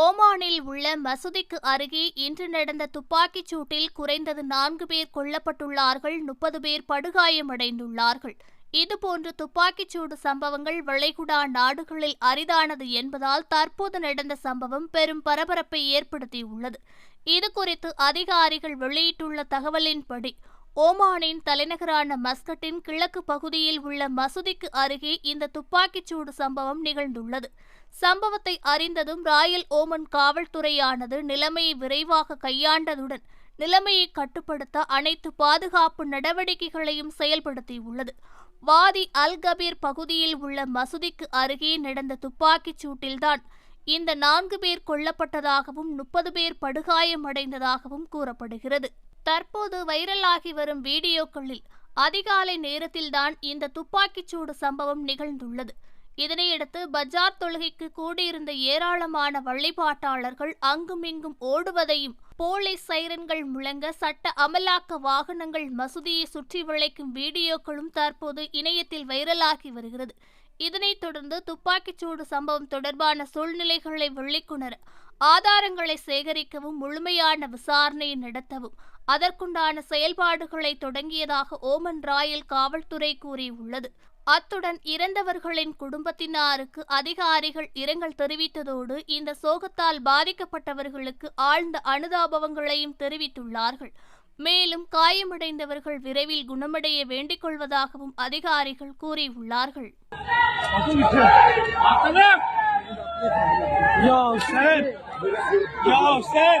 ஓமானில் உள்ள மசூதிக்கு அருகே இன்று நடந்த துப்பாக்கிச் சூட்டில் குறைந்தது நான்கு பேர் கொல்லப்பட்டுள்ளார்கள் முப்பது பேர் படுகாயமடைந்துள்ளார்கள். இதுபோன்று துப்பாக்கிச் சூடு சம்பவங்கள் வளைகுடா நாடுகளில் அரிதானது என்பதால் தற்போது நடந்த சம்பவம் பெரும் பரபரப்பை ஏற்படுத்தியுள்ளது. இதுகுறித்து அதிகாரிகள் வெளியிட்டுள்ள தகவலின்படி ஓமானின் தலைநகரான மஸ்கட்டின் கிழக்கு பகுதியில் உள்ள மசூதிக்கு அருகே இந்த துப்பாக்கிச் சூடு சம்பவம் நிகழ்ந்துள்ளது. சம்பவத்தை அறிந்ததும் ராயல் ஓமன் காவல்துறையானது நிலைமையை விரைவாக கையாண்டதுடன் நிலைமையை கட்டுப்படுத்த அனைத்து பாதுகாப்பு நடவடிக்கைகளையும் செயல்படுத்தியுள்ளது. வாதி அல் கபீர் பகுதியில் உள்ள மசூதிக்கு அருகே நடந்த துப்பாக்கிச் சூட்டில்தான் இந்த நான்கு பேர் கொல்லப்பட்டதாகவும் முப்பது பேர் படுகாயமடைந்ததாகவும் கூறப்படுகிறது. தற்போது வைரலாகி வரும் வீடியோக்களில் அதிகாலை நேரத்தில்தான் இந்த துப்பாக்கிச் சூடு சம்பவம் நிகழ்ந்துள்ளது. இதனையடுத்து பஜார் தொழுகைக்கு கூடியிருந்த ஏராளமான வழிபாட்டாளர்கள் அங்குமிங்கும் ஓடுவதையும் போலீஸ் சைரன்கள் முழங்க சட்ட அமலாக்க வாகனங்கள் மசூதியை சுற்றி வளைக்கும் வீடியோக்களும் தற்போது இணையத்தில் வைரலாகி வருகிறது. இதனைத் தொடர்ந்து துப்பாக்கிச்சூடு சம்பவம் தொடர்பான சூழ்நிலைகளை வெளிக்கொணர ஆதாரங்களை சேகரிக்கவும் முழுமையான விசாரணையை நடத்தவும் அதற்குண்டான செயல்பாடுகளை தொடங்கியதாக ஓமன் ராயல் காவல்துறை கூறியுள்ளது. அத்துடன் இறந்தவர்களின் குடும்பத்தினாருக்கு அதிகாரிகள் இரங்கல் தெரிவித்ததோடு இந்த சோகத்தால் பாதிக்கப்பட்டவர்களுக்கு ஆழ்ந்த அனுதாபங்களையும் தெரிவித்துள்ளார்கள். மேலும் காயமடைந்தவர்கள் விரைவில் குணமடைய வேண்டிக் கொள்வதாகவும் அதிகாரிகள் கூறியுள்ளார்கள் Yo, son! Yo, son!